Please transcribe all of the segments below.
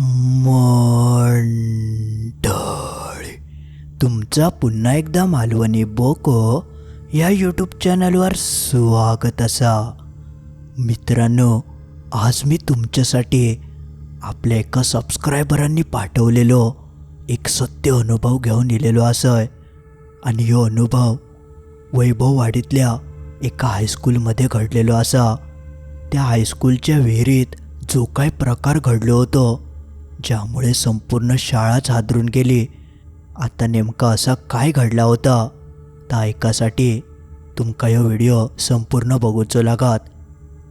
मंडळी तुमचा पुन्हा एकदा मालवणी बोको या यूट्यूब चॅनलवर स्वागत असा. मित्रांनो आज मी तुमच्यासाठी आपल्या एका सबस्क्रायबरांनी पाठवलेलो एक सत्य अनुभव घेऊन इलेलो असय आणि ह्यो अनुभव वैभववाडीतल्या एका हायस्कूलमध्ये घडलेलो असा. त्या हायस्कूलच्या विहिरीत जो काय प्रकार घडलो होतो ज्यामुळे संपूर्ण शाळाच हादरून गेली. आता नेमका असा काय घडला होता? ता ऐकासाठी तुमका ह्यो व्हिडिओ संपूर्ण बघूचो लागात.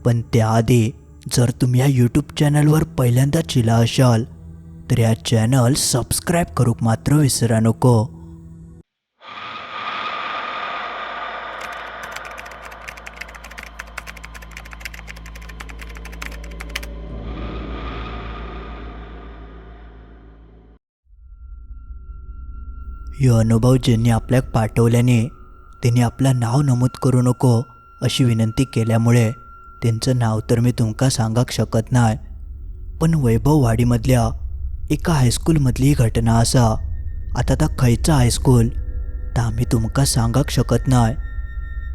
पण त्याआधी जर तुम्ही या यूट्यूब चॅनलवर पहिल्यांदा चिला असाल तर या चॅनल सबस्क्राईब करूक मात्र विसरा नको. हे अनुभव ज्यांनी आपल्याक पाठवल्याने त्यांनी आपलं नाव नमूद करू नको अशी विनंती केल्यामुळे त्यांचं नाव तर मी तुमका सांगाक शकत नाही पण वैभववाडीमधल्या एका हायस्कूलमधली ही घटना असा. आता त्या खयचा हायस्कूल तर आम्ही तुमका सांगाक शकत नाही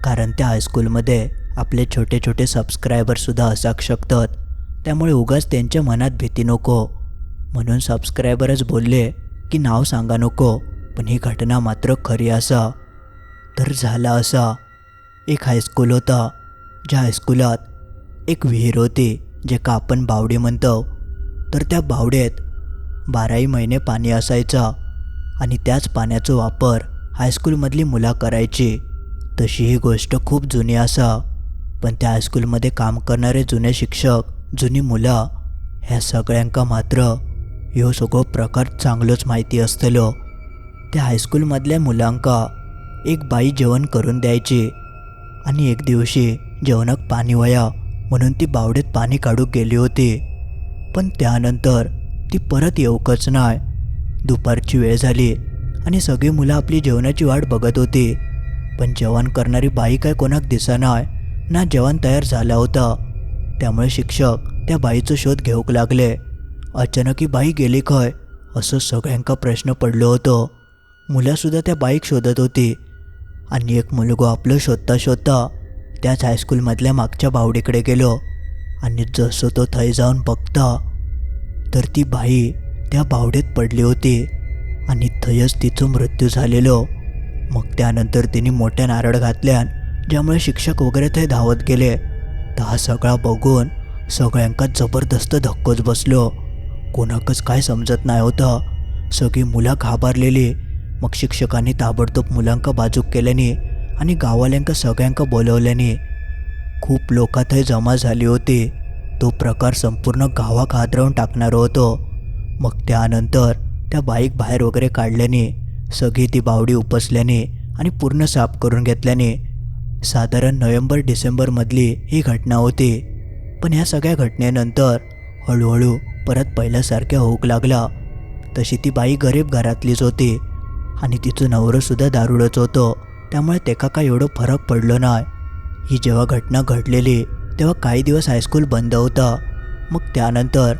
कारण त्या हायस्कूलमध्ये आपले छोटे छोटे सबस्क्रायबरसुद्धा असाक शकतात त्यामुळे उगाच त्यांच्या मनात भीती नको. म्हणून सबस्क्रायबरच बोलले की नाव सांगा नको. पण ही घटना मात्र खरी असा. तर झाला असा. एक हायस्कूल होता ज्या हायस्कुलात एक विहीर होती जे का आपण बावडी म्हणतो. तर त्या बावडेत बाराही महिने पाणी असायचा आणि त्याच पाण्याचा वापर हायस्कूलमधली मुलं करायची. तशी ही गोष्ट खूप जुनी असा. पण त्या हायस्कूलमध्ये काम करणारे जुने शिक्षक जुनी मुलं ह्या सगळ्यांका मात्र ह्यो सगळो प्रकार चांगलोच माहिती असतलो. त्या हायस्कूलमधल्या मुलांका एक बाई जेवण करून द्यायची आणि एक दिवशी जेवणाक पाणी वया म्हणून ती बावडीत पाणी काढूक गेली होती. पण त्यानंतर ती परत येऊकच नाही दुपारची वेळ झाली आणि सगळी मुलं आपली जेवणाची वाट बघत होती. पण जेवण करणारी बाई काय कोणाक दिसनाय ना जेवण तयार झाला होता. त्यामुळे शिक्षक त्या बाईचा शोध घेऊक लागले. अचानक ही बाई गेली खय असं सगळ्यांका प्रश्न पडलो होतो. मुलंसुद्धा त्या बाईक शोधत होती. आणि एक मुलगो आपलं शोधता शोधता त्याच हायस्कूलमधल्या मागच्या बावडीकडे गेलो. आणि जसं तो थंय जाऊन बघता तर ती बाई त्या बावडीत पडली होती. आणि थंयच तिचं मृत्यू झालेलो. मग त्यानंतर तिने मोठ्या नारळ घातल्यान ज्यामुळे शिक्षक वगैरे ते धावत गेले. तर हा सगळा बघून सगळ्यांका जबरदस्त धक्कोच बसलो. कोणाकच काय समजत नाही होतं. सगळी मुलं घाबरलेली. मग शिक्षकांनी ताबडतोब मुलांका बाजूक केल्याने आणि गावाल्यांका सगळ्यांका बोलवल्याने खूप लोक थंय जमा झाली होती. तो प्रकार संपूर्ण गावाक हादरवून टाकणार होतो. मग त्यानंतर त्या बाईक बाहेर वगैरे काढल्याने सगळी ती बावडी उपसल्याने आणि पूर्ण साफ करून घेतल्याने साधारण नोव्हेंबर डिसेंबरमधली ही घटना होती. पण ह्या सगळ्या घटनेनंतर हळूहळू परत पहिल्यासारख्या होऊक लागला. तशी ती बाई गरीब घरातलीच होती. आणि तिचं नवरंसुद्धा दारुडच होतं. त्यामुळे तेका काय एवढं फरक पडलो नाही. ही जेव्हा घटना घडलेली तेव्हा काही दिवस हायस्कूल बंद होता. मग त्यानंतर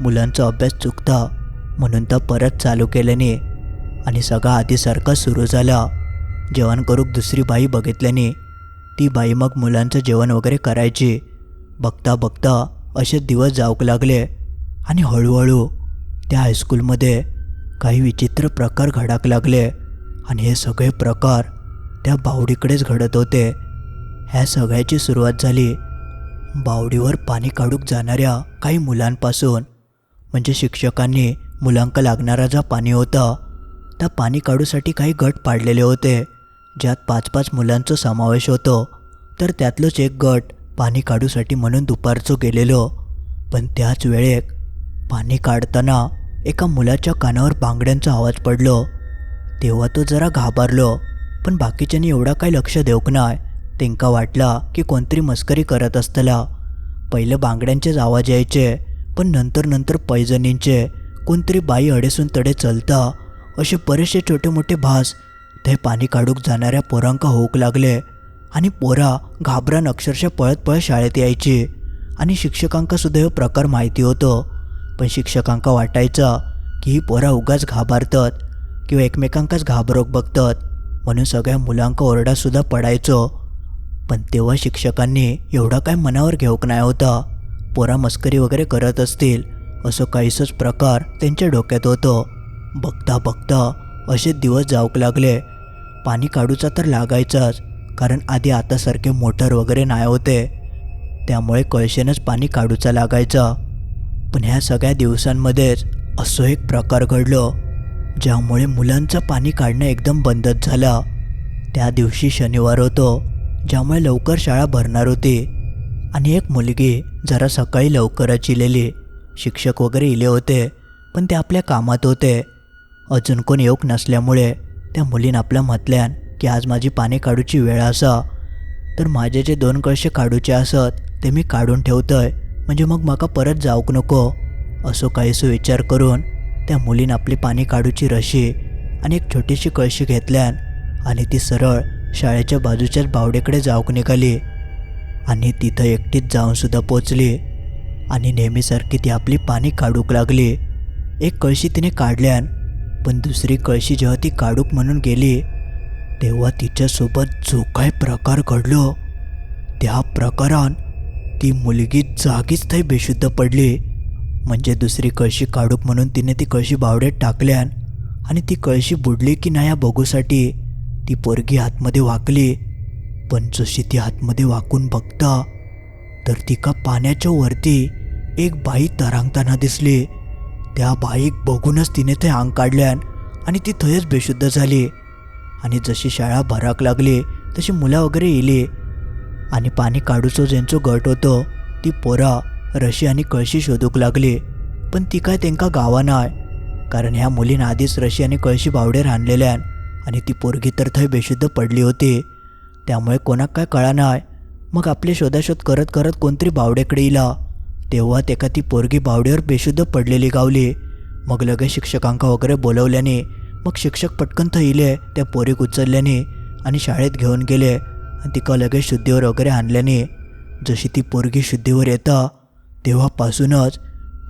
मुलांचा अभ्यास चुकता म्हणून तर परत चालू केल्याने आणि सगळा आधीसारखा सुरू झाला. जेवण करूक दुसरी बाई बघितल्याने ती बाई मग मुलांचं जेवण वगैरे करायची. बघता बघता असे दिवस जाऊक लागले आणि हळूहळू त्या हायस्कूलमध्ये काही विचित्र प्रकार घडाक लागले आणि हे सगळे प्रकार त्या बावडीकडेच घडत होते. ह्या सगळ्याची सुरुवात झाली बावडीवर पाणी काढूक जाणाऱ्या काही मुलांपासून. म्हणजे शिक्षकांनी मुलांका लागणारा जा पाणी होता त्या पाणी काढूसाठी काही गट पाडलेले होते ज्यात पाच पाच मुलांचा समावेश होतो. तर त्यातलंच एक गट पाणी काढूसाठी म्हणून दुपारचं गेलेलो. पण त्याच वेळेक पाणी काढताना एका मुलाच्या कानावर बांगड्यांचा आवाज पडलो. तेव्हा तो जरा घाबरलो पण बाकीच्यांनी एवढा काही लक्ष देऊक नाही तेंका वाटला की कोणतरी मस्करी करत असतला. पहिलं बांगड्यांचेच आवाज यायचे पण नंतर नंतर पैजणींचे कोणतरी बाई अडेसून तडे चलता. असे बरेचसे छोटे मोठे भास ते पाणी काढूक जाणाऱ्या पोरांका होऊक लागले. आणि पोरा घाबरान अक्षरशः पळत पळत शाळेत यायची. आणि शिक्षकांका सुद्धा हे प्रकार माहिती होतं. पण शिक्षकांका वाटायचं की ही पोरा उगाच घाबरतात किंवा एकमेकांकाच घाबरोक बघतात. म्हणून सगळ्या मुलांका ओरडासुद्धा पडायचो. पण तेव्हा शिक्षकांनी एवढा काय मनावर घेऊक नाही होता. पोरा मस्करी वगैरे करत असतील असं काहीसच प्रकार त्यांच्या डोक्यात होतं. बघता बघता असे दिवस जाऊक लागले. पाणी काढूचा तर लागायचाच कारण आधी आतासारखे मोटर वगैरे नाही होते. त्यामुळे कळशेनंच पाणी काढूचा लागायचा. पण ह्या सगळ्या दिवसांमध्येच असं एक प्रकार घडलं ज्यामुळे मुलांचं पाणी काढणं एकदम बंदच झालं. त्या दिवशी शनिवार होतो ज्यामुळे लवकर शाळा भरणार होती. आणि एक मुलगी जरा सकाळी लवकरच इलेली. शिक्षक वगैरे इले होते पण ते आपल्या कामात होते. अजून कोण येऊक नसल्यामुळे त्या मुलीनं आपल्या म्हटल्यान की आज माझी पाणी काढूची वेळ असा. तर माझे जे दोन कळशे काढूचे असत ते मी काढून ठेवतोय. म्हणजे मग माका परत जाऊक नको असो काहीसो विचार करून त्या मुलीनं आपली पाणी काढूची रशी आणि एक छोटीशी कळशी घेतल्यान आणि ती सरळ शाळेच्या बाजूच्याच बावडेकडे जाऊक निघाली. आणि तिथं एकटीच जाऊन सुद्धा पोचली आणि नेहमीसारखी ती आपली पाणी काढूक लागली. एक कळशी तिने काढल्यान पण दुसरी कळशी जेव्हा ती काढूक म्हणून गेली तेव्हा तिच्यासोबत जो काय प्रकार घडलो त्या प्रकारान ती मुलगी जागीच थंय बेशुद्ध पडली. म्हणजे दुसरी कळशी काढूक म्हणून तिने ती कळशी बावड्यात टाकल्यान आणि ती कळशी बुडली की नाही या बघूसाठी ती पोरगी आतमध्ये वाकली. पण जशी ती आतमध्ये वाकून बघता तर तिका पाण्याच्या वरती एक बाई तरंगताना दिसली. त्या बाईक बघूनच तिने ते अंग काढल्यान आणि ती थंयच बेशुद्ध झाली. आणि जशी शाळा भराक लागली तशी मुलं वगैरे येली. आणि पाणी काढूचो ज्यांचो गट होतो ती पोरा रशी आणि कळशी शोधूक लागली. पण ती काय तेंका गावा नाय. कारण ह्या मुलीन आधीच रशी आणि कळशी बावडेर आणलेल्यान आणि ती पोरगी तर थंय बेशुद्ध पडली होती. त्यामुळे कोणाक काय कळा नाय. मग आपले शोधाशोध करत करत कोणतरी बावडेकडे इला. तेव्हा तेका ती पोरगी बावडेवर बेशुद्ध पडलेली गावली. मग लगेच शिक्षकांका वगैरे बोलवल्याने मग शिक्षक पटकन थैले त्या पोरीक उचलल्याने आणि शाळेत घेऊन गेले. आणि तिका लगेच शुद्धीवर वगैरे आणल्याने जशी ती पोरगी शुद्धीवर येता तेव्हापासूनच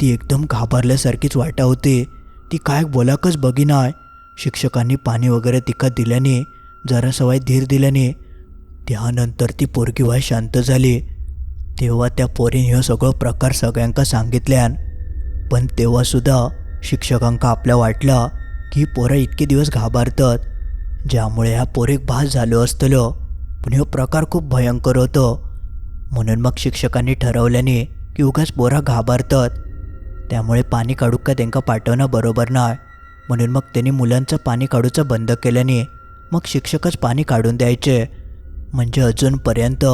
ती एकदम घाबरल्यासारखीच वाटा होती. ती काय बोलाकच बघिनाय शिक्षकांनी पाणी वगैरे तिका दिल्याने जरा सवाय धीर दिल्याने त्यानंतर ती पोरगी व्हाय शांत झाली. तेव्हा त्या पोरीने ह्यो सगळो प्रकार सगळ्यांका सांगितल्यान पण तेव्हासुद्धा शिक्षकांका आपल्या वाटला की पोरं इतके दिवस घाबरतात ज्यामुळे ह्या पोरीक भास झालो असतलो. पण ह्यो प्रकार खूप भयंकर होतो. म्हणून मग शिक्षकांनी ठरवल्याने की उगाच बोरा घाबरतात. त्यामुळे पाणी काढूक का त्यांका पाठवणं बरोबर नाही. म्हणून मग त्यांनी मुलांचं पाणी काढूचं बंद केल्याने मग शिक्षकच पाणी काढून द्यायचे. म्हणजे अजूनपर्यंत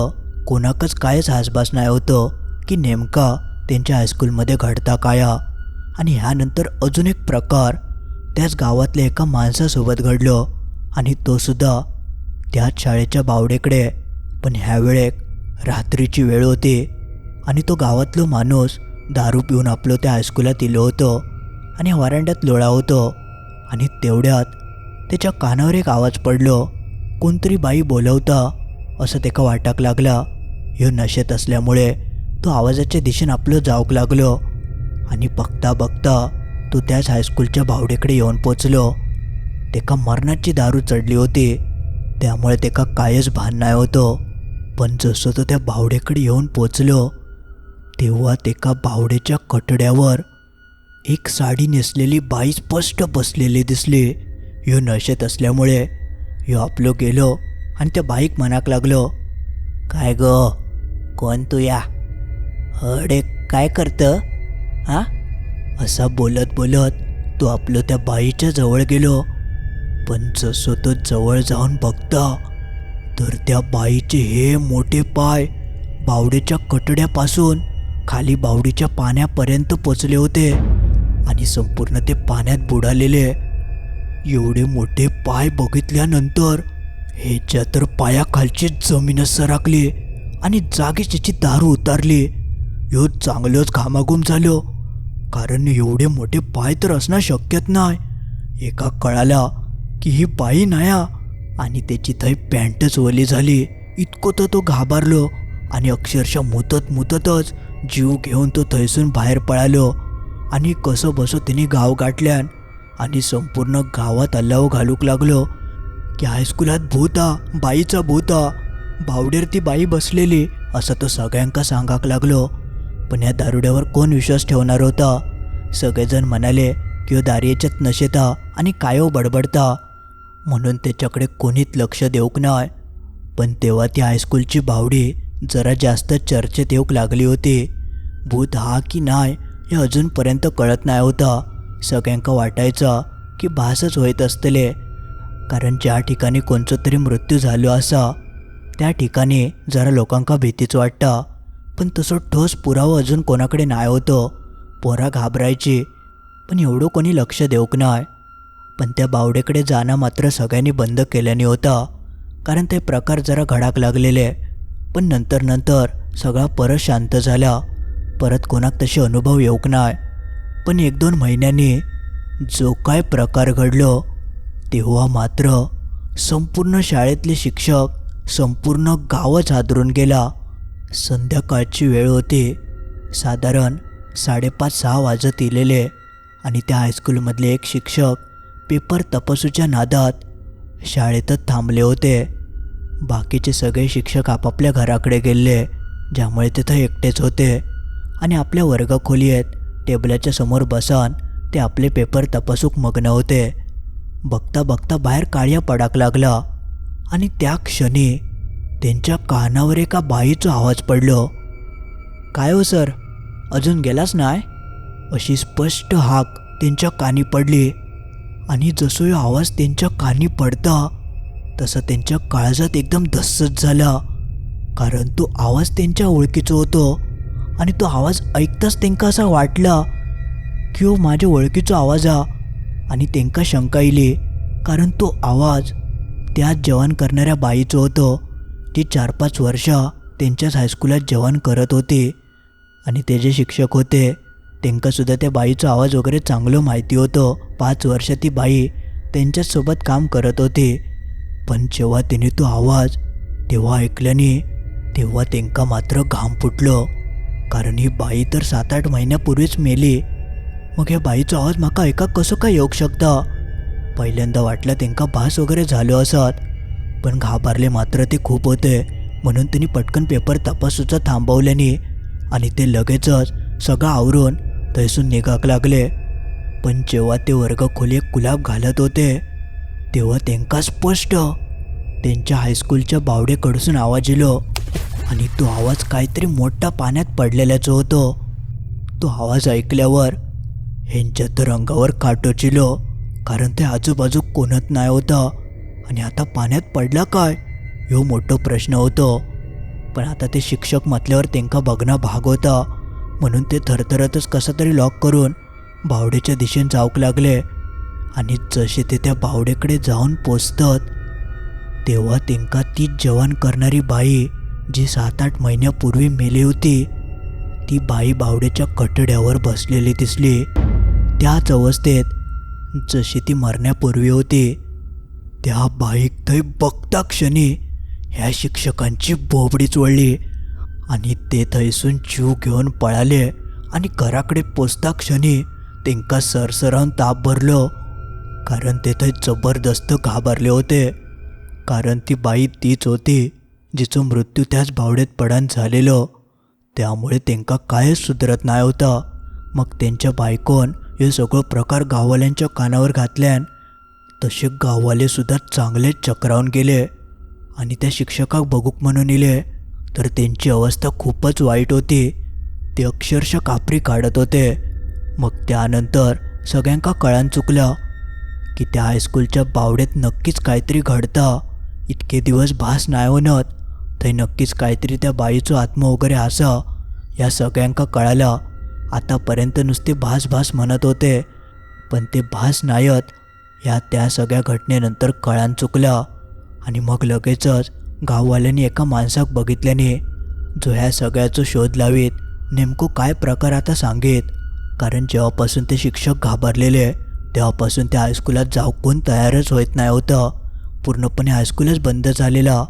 कोणाकच कायच हासबास नाही होतं की नेमका त्यांच्या हायस्कूलमध्ये घडता काया. आणि ह्यानंतर अजून एक प्रकार त्याच गावातल्या एका माणसासोबत घडलो. आणि तो सुद्धा त्याच शाळेच्या बावडेकडे पण ह्यावेळेक रात्रीची वेळ होती आणि तो गावातलो माणूस दारू पिऊन आपलं त्या हायस्कूलात इलो होतो आणि वरांड्यात लोळा होतो. आणि तेवढ्यात त्याच्या कानावर एक आवाज पडलो. कोणतरी बाई बोलवता असं त्याका वाटाक लागला. ह्यो नशेत असल्यामुळे तो आवाजाच्या दिशेने आपलं जाऊक लागलो. आणि बघता बघता तो त्याच हायस्कूलच्या बावडेकडे येऊन पोचलो. तेका मरणाची दारू चढली होती. त्यामुळे तेका कायच भान नाही होतं. पण जसं तो त्या बावडेकडे येऊन पोचलो तेव्हा तेका बावडेच्या कटड्यावर एक साडी नेसलेली बाई स्पष्ट बसलेली दिसली. ह्यो नशेत असल्यामुळे ह्यो आपलो गेलो आणि त्या बाईक मनाक लागलो काय ग? कोण तू या? अडे काय करतं? हा असा बोलत बोलत तो आपलं त्या बाईच्या जवळ गेलो. पण जसं तो जवळ जाऊन बघता तर त्या बाईचे हे मोठे पाय बावडीच्या कटड्यापासून खाली बावडीच्या पाण्यापर्यंत पोचले होते आणि संपूर्ण ते पाण्यात बुडालेले. एवढे मोठे पाय बघितल्यानंतर ह्याच्या तर पायाखालची जमीनच सरकली आणि जागीच त्याची दारू उतारली. ह्यो चांगलंच घामाघूम झालो कारण एवढे मोठे पाय तर असणं शक्यच नाही. एका कळाला की ही पायी नाया. आणि त्याची थंय पॅन्टच ओली झाली. इतकं तर तो घाबरलो. आणि अक्षरशः मुतत मुततच जीव घेऊन तो थैसून बाहेर पळालो. आणि कसं बसो तिने गाव गाठल्यान आणि संपूर्ण गावात अल्लाव घालूक लागलो. की हायस्कुलात भूता बाईचा भूता. हा बावडेर ती बाई बसलेली असं तो सगळ्यांका सांगाक लागलो. पण या दारुड्यावर कोण विश्वास ठेवणार होता? सगळेजण म्हणाले की हो दारियेच्यात नशेता आणि कायो हो बडबडता? म्हणून त्याच्याकडे कोणीच लक्ष देऊक नाही पण तेव्हा ती हायस्कूलची बावडी जरा जास्त चर्चेत येऊक लागली होती. भूत हा की नाही हे अजूनपर्यंत कळत नाही होता. सगळ्यांका वाटायचं की भासच होत असतले. कारण ज्या ठिकाणी कोणचं तरी मृत्यू झालो असा त्या ठिकाणी जरा लोकांका भीतीच वाटता. पण तसं ठोस पुरावा अजून कोणाकडे नाही होतं. पोरा घाबरायची पण एवढं कोणी लक्ष देऊक नाही पण त्या बावडेकडे जाणं मात्र सगळ्यांनी बंद केल्याने होता. कारण ते प्रकार जरा घडाक लागलेले. पण नंतर नंतर सगळा परत शांत झाला. परत कोणाक तसे अनुभव येऊक नाही पण एक दोन महिन्यांनी जो काय प्रकार घडलो तेव्हा मात्र संपूर्ण शाळेतले शिक्षक संपूर्ण गावच हादरून गेला. संध्याकाळची वेळ होती. साधारण साडेपाच सहा वाजत इलेले आणि त्या हायस्कूलमधले एक शिक्षक पेपर तपासूच्या नादात शाळेतच थांबले होते. बाकीचे सगळे शिक्षक आपापल्या घराकडे गेले ज्यामुळे तिथं एकटेच होते. आणि आपल्या वर्गखोलीत टेबलाच्या समोर बसन ते आपले पेपर तपासूक मग्न होते. बघता बघता बाहेर काळ्या पडाक लागला. आणि त्या क्षणी त्यांच्या कानावर एका बाईचा आवाज पडलो. काय हो सर? अजून गेलाच नाही अशी स्पष्ट हाक त्यांच्या कानी पडली. आणि जसो हा आवाज त्यांच्या कानी पडता तसं त्यांच्या काळजात एकदम धस्सच झाला. कारण तो आवाज त्यांच्या ओळखीचा होतो आणि तो आवाज ऐकताच त्यांका असा वाटला की हो माझ्या ओळखीचा आवाज हा. आणि त्यांका शंका येली कारण तो आवाज त्यात जेवण करणाऱ्या बाईचं होतं ती चार पाच वर्ष त्यांच्याच हायस्कूलात जेवण करत होती आणि त्याचे शिक्षक होते त्यांकासुद्धा त्या बाईचा आवाज वगैरे चांगलं माहिती होतं. पाच वर्ष ती बाई त्यांच्याचसोबत काम करत होती. पण जेव्हा तिने तो आवाज तेव्हा ऐकल्याने तेव्हा त्यांका मात्र घाम फुटलं. कारण ही बाई तर सात आठ महिन्यापूर्वीच मेली. मग ह्या बाईचा आवाज माका ऐका कसं काय येऊ शकता? पहिल्यांदा वाटलं त्यांका भास वगैरे झालो असत पण घाबरले मात्र ते खूप होते. म्हणून त्यांनी पटकन पेपर तपासूचा थांबवल्याने आणि ते लगेचच सगळं आवरून थैसून निघाक लागले. पण जेव्हा ते वर्ग खोलीत गुलाब घालत होते तेव्हा त्यांका स्पष्ट त्यांच्या हायस्कूलच्या बावडेकडसून आवाज येलो आणि तो आवाज काहीतरी मोठा पाण्यात पडलेल्याचा होतो. तो आवाज ऐकल्यावर ह्यांच्या तर रंगावर काटोचिलो कारण ते आजूबाजू कोणत नाही होता. आणि आता पाण्यात पडला काय? ह्यो मोठो प्रश्न होतो. पण आता ते शिक्षक म्हटल्यावर त्यांका बघणं भाग होता. म्हणून ते थरथरतच कसं तरी लॉक करून बावडेच्या दिशेने जाऊक लागले. आणि जसे ते त्या बावडेकडे जाऊन पोचतात तेव्हा त्यांका ती जवान करणारी बाई जी सात आठ महिन्यापूर्वी मेली होती ती बाई बावडेच्या कटड्यावर बसलेली दिसली. त्याच अवस्थेत जशी ती मरण्यापूर्वी होती त्या बाईक थंय बघता क्षणी ह्या शिक्षकांची बोबडीच वळली आणि ते थंयसून जीव घेऊन पळाले आणि घराकडे पोचता क्षणी तेंका सरसरावन ताप भरलो. कारण ते थंय जबरदस्त घाबरले होते. कारण ती बाई तीच होती जिचो मृत्यू त्याच भावडेत पडान झालेलो. त्यामुळे तेंका कायच सुधरत नाही होता. मग त्यांच्या बायकोन हे सगळं प्रकार गाववाल्यांच्या कानावर घातल्यान तसे गाववाले सुद्धा चांगलेच चक्रावून गेले. आणि त्या शिक्षकाक बघूक म्हणून इले तर त्यांची अवस्था खूपच वाईट होती. ते अक्षरशः कापरी काढत होते. मग त्यानंतर सगळ्यांका कळान चुकलं की त्या हायस्कूलच्या बावड्यात नक्कीच काहीतरी घडता. इतके दिवस भास नाही होणत थंय नक्कीच काहीतरी त्या बाईचो आत्मा वगैरे असा. या सगळ्यांका कळालं. आतापर्यंत नुसते भास भास म्हणत होते. पण ते भास नाहीत या त्या सगळ्या घटनेनंतर कळान चुकलं. आणि मग लगेचच गाववाल्यांनी एका माणसाक बघितल्याने जो ह्या सगळ्याचं शोध लावीत नेमकं काय प्रकार आता सांगेत? कारण जेव्हापासून ते शिक्षक घाबरलेले तेव्हापासून त्या हायस्कूलात जाऊ कोण तयारच होत नाही होतं. पूर्णपणे हायस्कूलच बंद झालेला.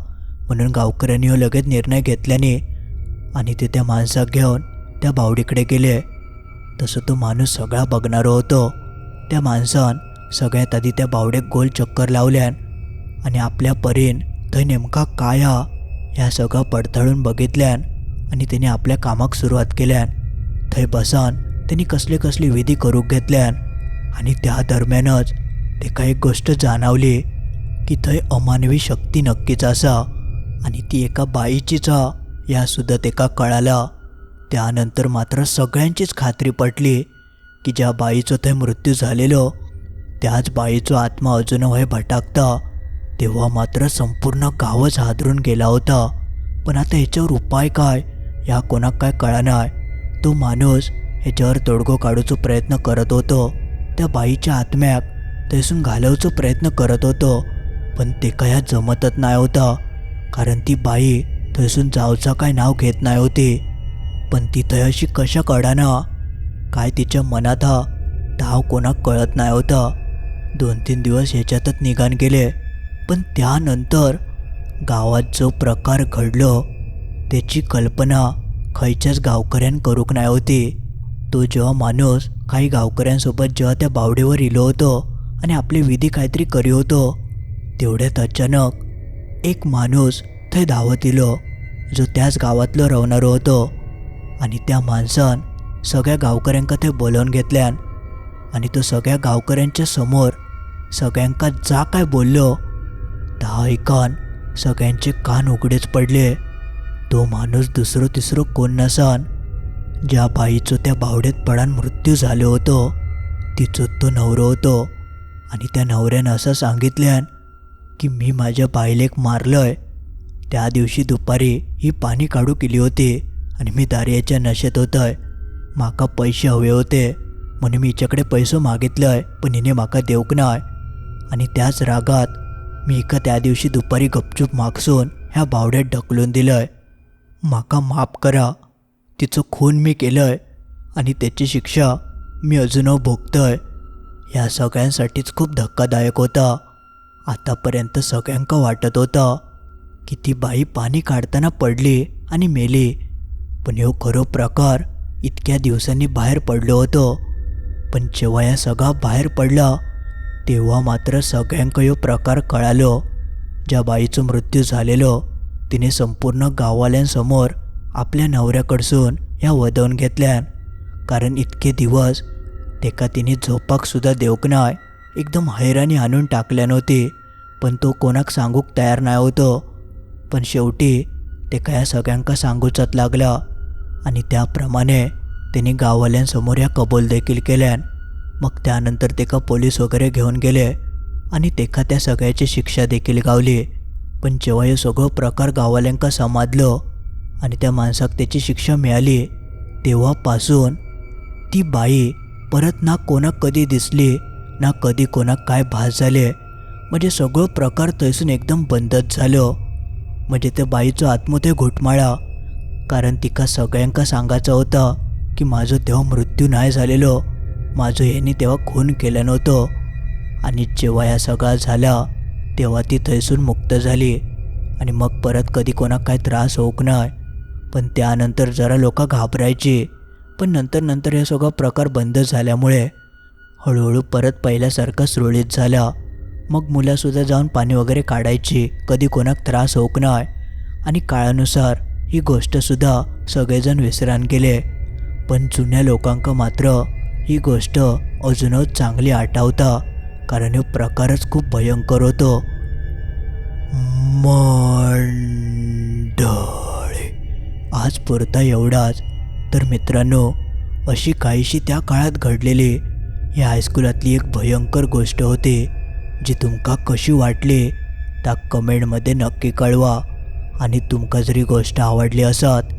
म्हणून गावकऱ्यांनी हो लगेच निर्णय घेतल्याने आणि ते त्या माणसाक घेऊन त्या बावडीकडे गेले. तसं तो माणूस सगळा बघणारो होतो. त्या माणसान सगळ्यात आधी त्या बावडेक गोल चक्कर लावल्यान आणि आपल्या परीन थंय नेमका काय हा ह्या सगळं पडताळून बघितल्यान आणि त्याने आपल्या कामाक सुरुवात केल्यान थंय बसान त्यांनी कसले कसली विधी करूक घेतल्यान आणि त्या दरम्यानच तेका एक गोष्ट जाणवली की थंय अमानवी शक्ती नक्कीच आसा आणि ती एका बाईचीच हा ह्या सुद्धा तेका कळाला. त्यानंतर मात्र सगळ्यांचीच खात्री पटली की ज्या बाईचो थंय मृत्यू झालेलो त्याच बाईचो आत्मा अजून वय भटाकता तेव्हा मात्र संपूर्ण गावच हादरून गेला होता. पण आता ह्याच्यावर उपाय काय? ह्या कोणाक काय कळणार? तो माणूस ह्याच्यावर तोडगो काढूचो प्रयत्न करत होतो. त्या बाईच्या आत्म्याक थंयसून घालवचो प्रयत्न करत होतो. पण ते काय जमतच नाही होता. कारण ती बाई थंयसून जावचा काय नाव घेत नाही होती. पण ती थंय अशी कशा कळाना? काय तिच्या मनात हा धाव कोणाक कळत नाही होता. दोन तीन दिवस ह्याच्यातच निघान गेले. पण त्यानंतर गावात जो प्रकार घडलो त्याची कल्पना खयच्याच गावकऱ्यान करूंक नाही होती. तो जेव्हा माणूस काही गावकऱ्यांसोबत जेव्हा त्या बावडीवर इलो होतो आणि आपली विधी काहीतरी करी होतो तेवढ्यात अचानक एक माणूस थंय धावत इलो जो त्याच गावातलो रावणारो होतो. आणि त्या माणसान सगळ्या गावकऱ्यांका थंय बोलावून घेतल्यान आणि तो सगळ्या गावकऱ्यांच्या समोर सगळ्यांका जा काय बोललो दहा ऐकान. सगळ्यांचे कान उघडेच पडले. तो माणूस दुसरो तिसरो कोण नसान. ज्या बाईचो त्या बावड्यात पडान मृत्यू झालो होतो. तिचो तो नवरो होतो. आणि त्या नवऱ्यानं असं सांगितल्यान की मी माझ्या बायलेक मारलंय. त्या दिवशी दुपारी ही पाणी काढू केली होती आणि मी दार्याच्या नशेत होतंय. माका पैसे हवे होते म्हणून मी हिच्याकडे पैसो मागितलंय पण हिने माका देऊक नाय. आणि त्याच रागात मी एका त्या दिवशी दुपारी गपचूप मागसून ह्या बावड्यात ढकलून दिलंय. माका माफ करा. तिचं खून मी केलंय आणि त्याची शिक्षा मी अजूनही भोगतोय. ह्या सगळ्यांसाठीच खूप धक्कादायक होता. आतापर्यंत सगळ्यांका वाटत होतं की ती बाई पाणी काढताना पडली आणि मेली. पण ह्यो खरो प्रकार इतक्या दिवसांनी बाहेर पडलो होतो. पण जेव्हा या सगळा बाहेर पडला तेव्हा मात्र सगळ्यांक ह्यो प्रकार कळालो. ज्या बाईचो मृत्यू झालेलो तिने संपूर्ण गाववाल्यांसमोर आपल्या नवऱ्याकडसून ह्या वदवून घेतल्यान कारण इतके दिवस तेका तिने झोपाक सुद्धा देऊक नाय एकदम हैराणी आणून टाकल्या नव्हती. पण तो कोणाक सांगूक तयार नाही होतो. पण शेवटी तेका या सगळ्यांका सांगूचाच लागला. आणि त्याप्रमाणे त्यांनी गाववाल्यांसमोर ह्या कबूल देखील केल्यान मग त्यानंतर तेका पोलीस वगैरे घेऊन गेले आणि तेका त्या सगळ्याची शिक्षा देखील गावली. पण जेव्हा हे सगळं प्रकार गाववाल्यांका समाजलं आणि त्या माणसाक त्याची शिक्षा मिळाली तेव्हापासून ती बाई परत ना कोणाक कधी दिसली ना कधी कोणाक काय भास झाले. म्हणजे सगळं प्रकार थंयसून एकदम बंदच झालो. म्हणजे त्या बाईचो आत्महत्या घुटमाळा. कारण तिका सगळ्यांका सांगायचं होतं की माझं तेव्हा मृत्यू नाही झालेलो. माझं यांनी तेव्हा खून केलं नव्हतं. आणि जेव्हा या सगळा झाला तेव्हा ती थंयसून मुक्त झाली. आणि मग परत कधी कोणाक काय त्रास होऊक नाही पण त्यानंतर जरा लोक घाबरायची. पण नंतर नंतर हे सगळा प्रकार बंद झाल्यामुळे हळूहळू परत पहिल्यासारखं सुरळीत झाला. मग मुलंसुद्धा जाऊन पाणी वगैरे काढायची कधी कोणाक त्रास होऊक नाही आणि काळानुसार ही गोष्टसुद्धा सगळेजण विसरान गेले. पण जुन्या लोकांक मात्र ही गोष्ट अजूनच चांगली आठवता कारण हे प्रकारच खूप भयंकर होतो. मंडळे. आज पुरता एवढाच. तर मित्रांनो अशी काहीशी त्या काळात घडलेली ही हायस्कूलातली एक भयंकर गोष्ट होती जी तुमका कशी वाटली त्या कमेंटमध्ये नक्की कळवा. आणि तुमका जरी गोष्ट आवडली असत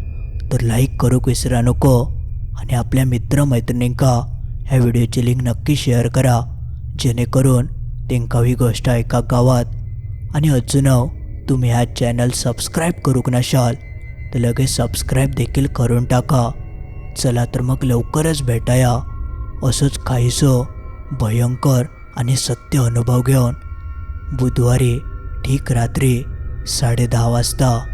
तर लाईक करूक विसरा नको. आणि आपल्या मित्रमैत्रिणींका ह्या व्हिडिओची लिंक नक्की शेअर करा जेणेकरून तेंका ही गोष्ट ऐका गावात. आणि अजून तुम्ही ह्या चॅनल सबस्क्राईब करूक नसाल तर लगेच सबस्क्राईब देखील करून टाका. चला तर मग लवकरच भेटाया. असंच काहीसं भयंकर आणि सत्य अनुभव घेऊन. बुधवारी ठीक रात्री साडे दहा वाजता